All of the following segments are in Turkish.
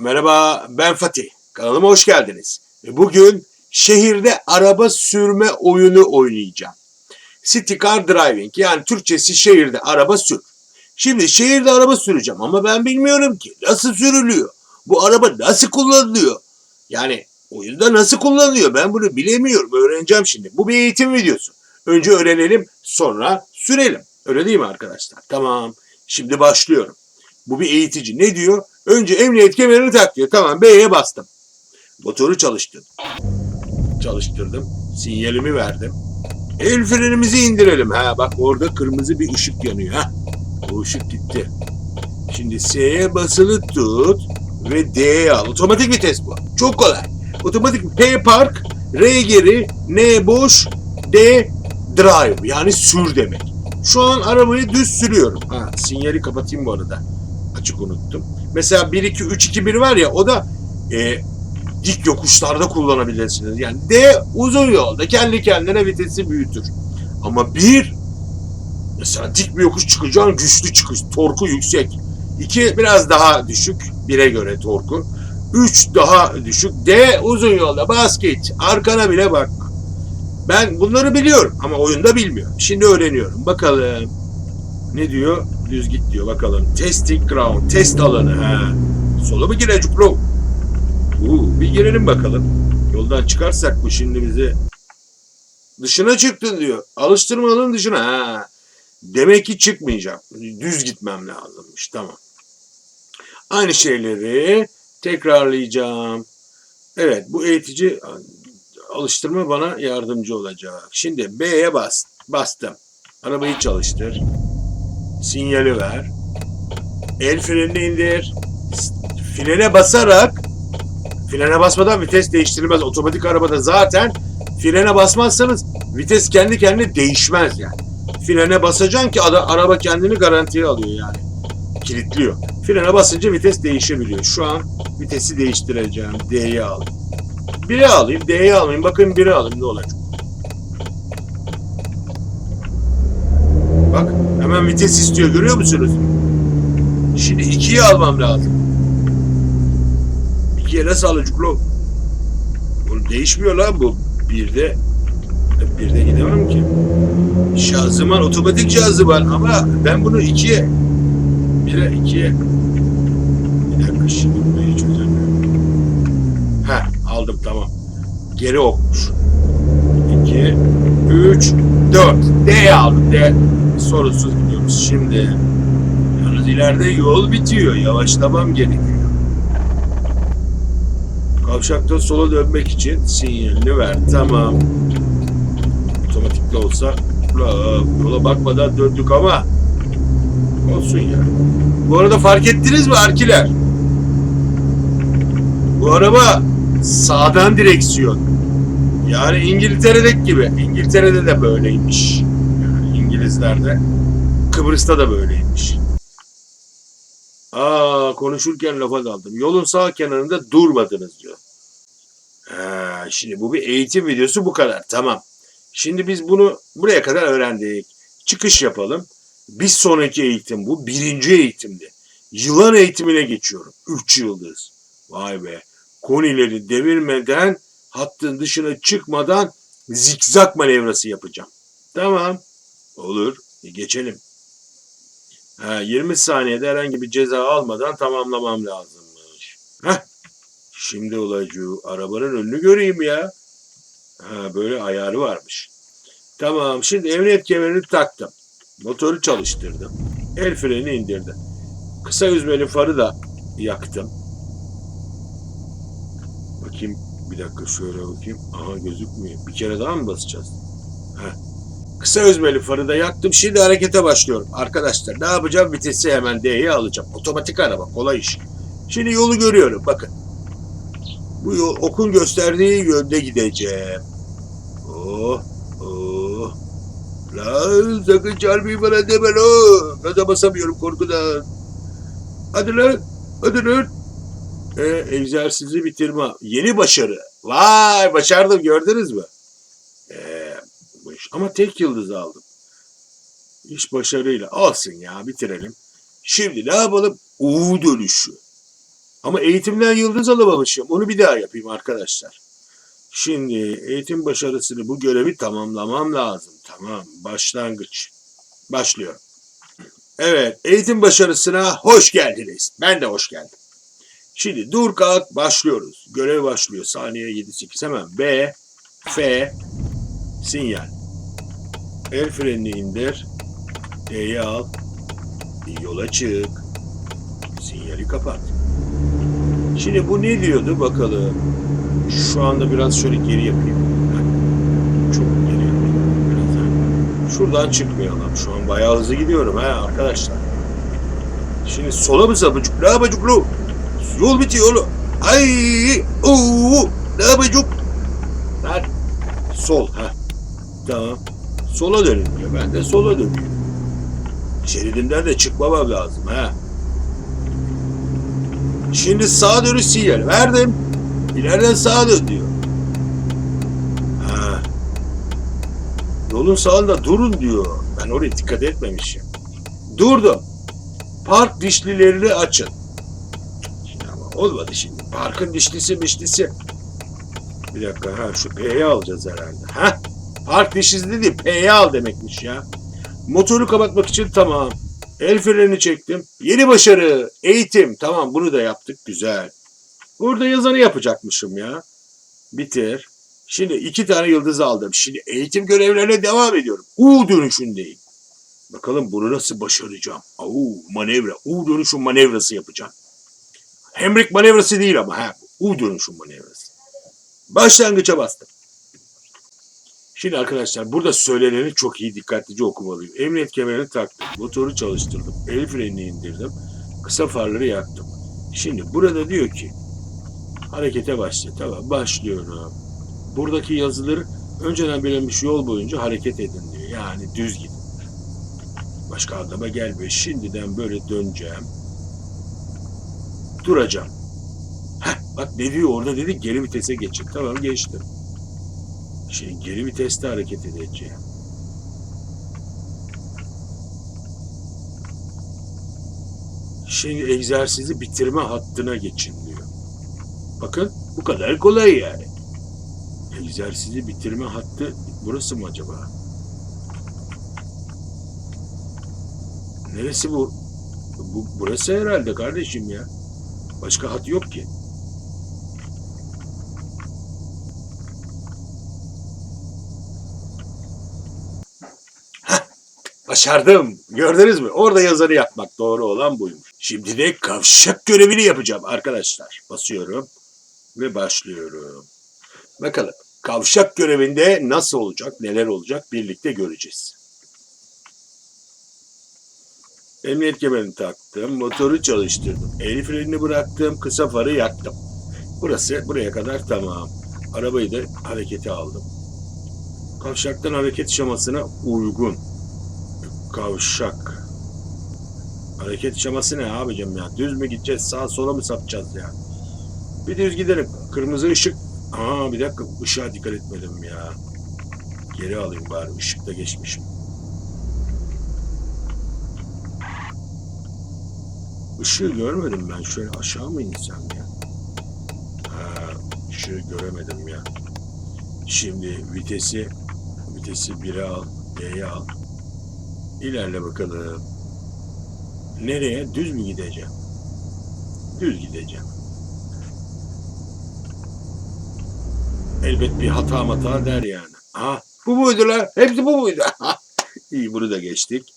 Merhaba ben Fatih. Kanalıma hoş geldiniz. Bugün şehirde araba sürme oyunu oynayacağım. City Car Driving yani Türkçesi şehirde araba sür. Şimdi şehirde araba süreceğim ama ben bilmiyorum ki nasıl sürülüyor. Bu araba nasıl kullanılıyor? Yani oyunda nasıl kullanılıyor ben bunu bilemiyorum. Öğreneceğim şimdi. Bu bir eğitim videosu. Önce öğrenelim sonra sürelim. Öyle değil mi arkadaşlar? Tamam. Şimdi başlıyorum. Bu bir eğitici. Ne diyor? Önce emniyet kemerini tak diyor. Tamam B'ye bastım. Motoru çalıştırdım. Çalıştırdım. Sinyalimi verdim. El frenimizi indirelim. Ha bak orada kırmızı bir ışık yanıyor. Ha. O ışık gitti. Şimdi S'ye basılı tut ve D'ye al. Otomatik vites bu. Çok kolay. Otomatik P park, R geri, N boş, D drive yani sür demek. Şu an arabayı düz sürüyorum. Ha, sinyali kapatayım bu arada. Açık unuttum. Mesela 1 2 3 2 1 var ya o da e, dik yokuşlarda kullanabilirsiniz. Yani D uzun yolda kendi kendine vitesi büyütür. Ama bir mesela dik bir yokuş çıkacaksın güçlü çıkış. Torku yüksek. 2 biraz daha düşük. 1'e göre torku. 3 daha düşük. D uzun yolda bas geç. Arkana bile bakma. Ben bunları biliyorum ama oyunda bilmiyorum. Şimdi öğreniyorum. Bakalım. Ne diyor? Düz git diyor bakalım. Testing ground. Test alanı. Ha. Sola mı girecek bro? Uu, bir girelim bakalım. Yoldan çıkarsak bu şimdi bizi dışına çıktın diyor. Alıştırma alanın dışına. Ha. Demek ki çıkmayacağım. Düz gitmem lazımmış. Tamam. Aynı şeyleri tekrarlayacağım. Evet bu eğitici alıştırma bana yardımcı olacak. Şimdi B'ye bas. Bastım. Arabayı çalıştır. Sinyali ver. El frenini indir. Frene basarak frene basmadan vites değiştirilmez. Otomatik arabada zaten frene basmazsanız vites kendi kendine değişmez yani. Frene basacaksın ki araba kendini garantiye alıyor yani. Kilitliyor. Frene basınca vites değişebiliyor. Şu an vitesi değiştireceğim. D'ye al. 1'e alayım, D'ye almayayım. Bakın 1'e alayım ne olacak. Bak hemen vites istiyor görüyor musunuz? Şimdi 2'ye almam lazım. 2'ye nasıl alacak lo? Bu değişmiyor lan bu. 1'de 1'de gidemem ki. Şanzıman otomatik şanzıman ama ben bunu 2'ye 1'e 2'ye bir dakika şimdi burayı çözemiyorum. Heh aldım tamam. Geri okmuş. 2, 3, 4. D'ye aldım. D. Sorunsuz gidiyoruz. Şimdi yalnız ileride yol bitiyor. Yavaşlamam gerekiyor. Kavşakta sola dönmek için sinyalini ver. Tamam. Otomatikte olsa la, yola bakmadan döndük ama olsun ya. Bu arada fark ettiniz mi arkiler? Bu araba sağdan direksiyon. Yani İngiltere'deki gibi. İngiltere'de de böyleymiş. İngilizlerde. Kıbrıs'ta da böyleymiş. Aa konuşurken lafa daldım. Yolun sağ kenarında durmadınız diyor. Ha, şimdi bu bir eğitim videosu bu kadar. Tamam. Şimdi biz bunu buraya kadar öğrendik. Çıkış yapalım. Bir sonraki eğitim bu. Birinci eğitimdi. Yılan eğitimine geçiyorum. Üç yıldız. Vay be. Konileri devirmeden hattın dışına çıkmadan zikzak manevrası yapacağım. Tamam. Olur. E, geçelim. Ha, 20 saniyede herhangi bir ceza almadan tamamlamam lazımmış. Heh. Şimdi olacak. Arabanın önünü göreyim ya. Ha, böyle ayarı varmış. Tamam. Şimdi emniyet kemerini taktım. Motoru çalıştırdım. El freni indirdim. Kısa yüzmeli farı da yaktım. Bakayım bir dakika şöyle bakayım. Aha gözükmüyor. Bir kere daha mı basacağız? Heh. Kısa yüzmeli farı da yaktım. Şimdi harekete başlıyorum. Arkadaşlar ne yapacağım? Vitesi hemen D'ye alacağım. Otomatik araba. Kolay iş. Şimdi yolu görüyorum. Bakın. Bu yol okun gösterdiği yönde gideceğim. Oh. Oh. Lan sakın çarpayım bana deme lan. Gaza basamıyorum korkudan. Hadi lan. Hadi lan. E, egzersizi bitirme. Yeni başarı. Vay başardım gördünüz mü? E, iş- ama tek yıldız aldım. İş başarıyla. Olsun ya bitirelim. Şimdi ne yapalım? U dönüşü. Ama eğitimden yıldız alamamışım. Onu bir daha yapayım arkadaşlar. Şimdi eğitim başarısını bu görevi tamamlamam lazım. Tamam. Başlangıç. Başlıyorum. Evet. Eğitim başarısına hoş geldiniz. Ben de hoş geldim. Şimdi dur kalk başlıyoruz. Görev başlıyor. Saniye 7-8 hemen. B, F, sinyal. El frenini indir. D'yi al. Yola çık. Sinyali kapat. Şimdi bu ne diyordu bakalım. Şu anda biraz şöyle geri yapayım. Çok geri yapayım. Biraz. Şuradan çıkmayalım. Şu an bayağı hızlı gidiyorum ha arkadaşlar. Şimdi sola mı sapıcık? Ne yapacık lu? Yol bitiyor oğlum. Ay, uuu, ne yapacak? Lan, sol, ha. Tamam. Sola dönün diyor. Ben de sola dönüyorum. Şeridimden de çıkmamam lazım ha. Şimdi sağa dönüş sinyali verdim. İleriden sağa dön diyor. Ha. Yolun sağında durun diyor. Ben oraya dikkat etmemişim. Durdum. Park dişlilerini açın. Ama olmadı şimdi. Parkın dişlisi mişlisi. Bir dakika ha şu P'yi alacağız herhalde. Ha? Park dişlisi değil P'yi al demekmiş ya. Motoru kapatmak için tamam. El freni çektim. Yeni başarı. Eğitim. Tamam bunu da yaptık. Güzel. Burada yazanı yapacakmışım ya. Bitir. Şimdi iki tane yıldız aldım. Şimdi eğitim görevlerine devam ediyorum. U dönüşündeyim. Bakalım bunu nasıl başaracağım. U manevra. U dönüşüm manevrası yapacağım. Hemrik manevrası değil ama ha. U dönüşüm manevrası. Başlangıça bastım. Şimdi arkadaşlar burada söyleneni çok iyi dikkatlice okumalıyım. Emniyet kemerini taktım. Motoru çalıştırdım. El frenini indirdim. Kısa farları yaktım. Şimdi burada diyor ki harekete başla. Tamam başlıyorum. Buradaki yazıları önceden belirlenmiş yol boyunca hareket edin diyor. Yani düz gidin. Başka anlama gelmiyor. Şimdiden böyle döneceğim. Duracağım. Heh, bak ne diyor orada dedi geri vitese geçin. Tamam geçtim. Şimdi geri viteste hareket edeceğim. Şimdi egzersizi bitirme hattına geçin diyor. Bakın bu kadar kolay yani. Egzersizi bitirme hattı burası mı acaba? Neresi bu? bu burası herhalde kardeşim ya. Başka hat yok ki. Başardım. Gördünüz mü? Orada yazarı yapmak doğru olan buymuş. Şimdi de kavşak görevini yapacağım arkadaşlar. Basıyorum ve başlıyorum. Bakalım kavşak görevinde nasıl olacak, neler olacak birlikte göreceğiz. Emniyet kemerini taktım, motoru çalıştırdım, el frenini bıraktım, kısa farı yaktım. Burası buraya kadar tamam. Arabayı da harekete aldım. Kavşaktan hareket şemasına uygun. Kavşak. Hareket şeması ne abicim ya? Düz mü gideceğiz, sağa sola mı sapacağız ya? Bir düz gidelim. Kırmızı ışık. Aa bir dakika ışığa dikkat etmedim ya. Geri alayım bari ışıkta geçmişim. Işığı görmedim ben. Şöyle aşağı mı insem ya? Ha, ışığı göremedim ya. Şimdi vitesi vitesi 1'e al, D'ye al. İlerle bakalım. Nereye? Düz mü gideceğim? Düz gideceğim. Elbet bir hata mata der yani. Ha, bu buydu la. Hepsi bu buydu. İyi bunu da geçtik.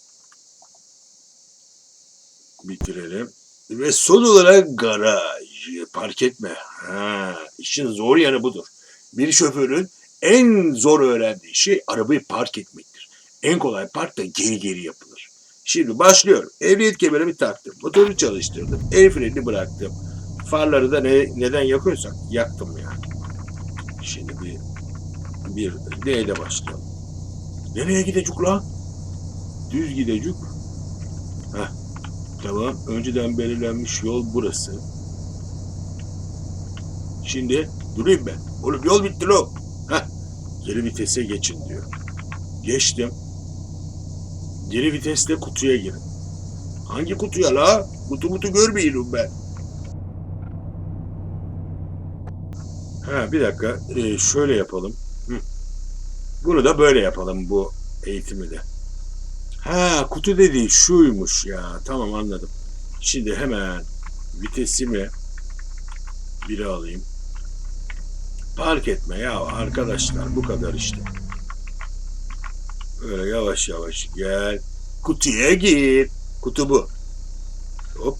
Bitirelim. Ve son olarak garaj. Park etme. Ha, işin zor yanı budur. Bir şoförün en zor öğrendiği şey arabayı park etmektir. En kolay park da geri geri yapılır. Şimdi başlıyorum. Ehliyet kemerimi taktım. Motoru çalıştırdım. El frenini bıraktım. Farları da ne, neden yakıyorsak yaktım yani. Şimdi bir bir ile başlayalım. Nereye gidecek lan? Düz gidecek. Heh. Tamam. Önceden belirlenmiş yol burası. Şimdi durayım ben. Oğlum yol bitti lan. Heh. Geri vitese geçin diyor. Geçtim. Geri viteste kutuya girin. Hangi kutuya la? Kutu mutu görmüyorum ben. Ha bir dakika. Ee, şöyle yapalım. Hı. Bunu da böyle yapalım bu eğitimi de. Ha kutu dediği şuymuş ya. Tamam anladım. Şimdi hemen vitesimi biri alayım. Park etme ya arkadaşlar bu kadar işte. Böyle yavaş yavaş gel. Kutuya gir. Kutu bu. Hop.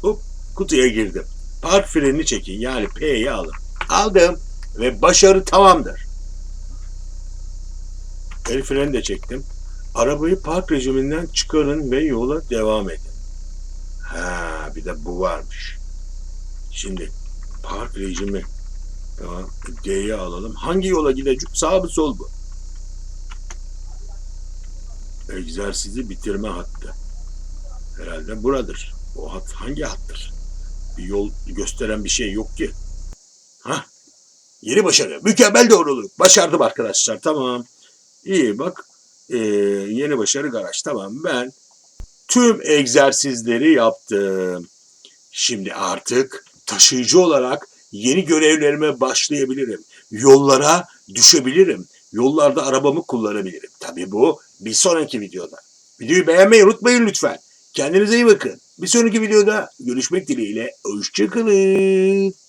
Hop. Kutuya girdim. Park frenini çekin. Yani P'yi alın. Aldım. Ve başarı tamamdır. El freni de çektim. Arabayı park rejiminden çıkarın ve yola devam edin. Ha, bir de bu varmış. Şimdi park rejimi tamam, D'ye alalım. Hangi yola gidecek? Sağ mı sol mu? Egzersizi bitirme hattı. Herhalde buradır. O hat hangi hattır? Bir yol gösteren bir şey yok ki. Ha? Yeni başarı. Mükemmel doğruluk. Başardım arkadaşlar. Tamam. İyi bak. Ee, yeni başarı garaj. Tamam ben tüm egzersizleri yaptım. Şimdi artık taşıyıcı olarak yeni görevlerime başlayabilirim. Yollara düşebilirim. Yollarda arabamı kullanabilirim. Tabii bu bir sonraki videoda. Videoyu beğenmeyi unutmayın lütfen. Kendinize iyi bakın. Bir sonraki videoda görüşmek dileğiyle. Hoşçakalın.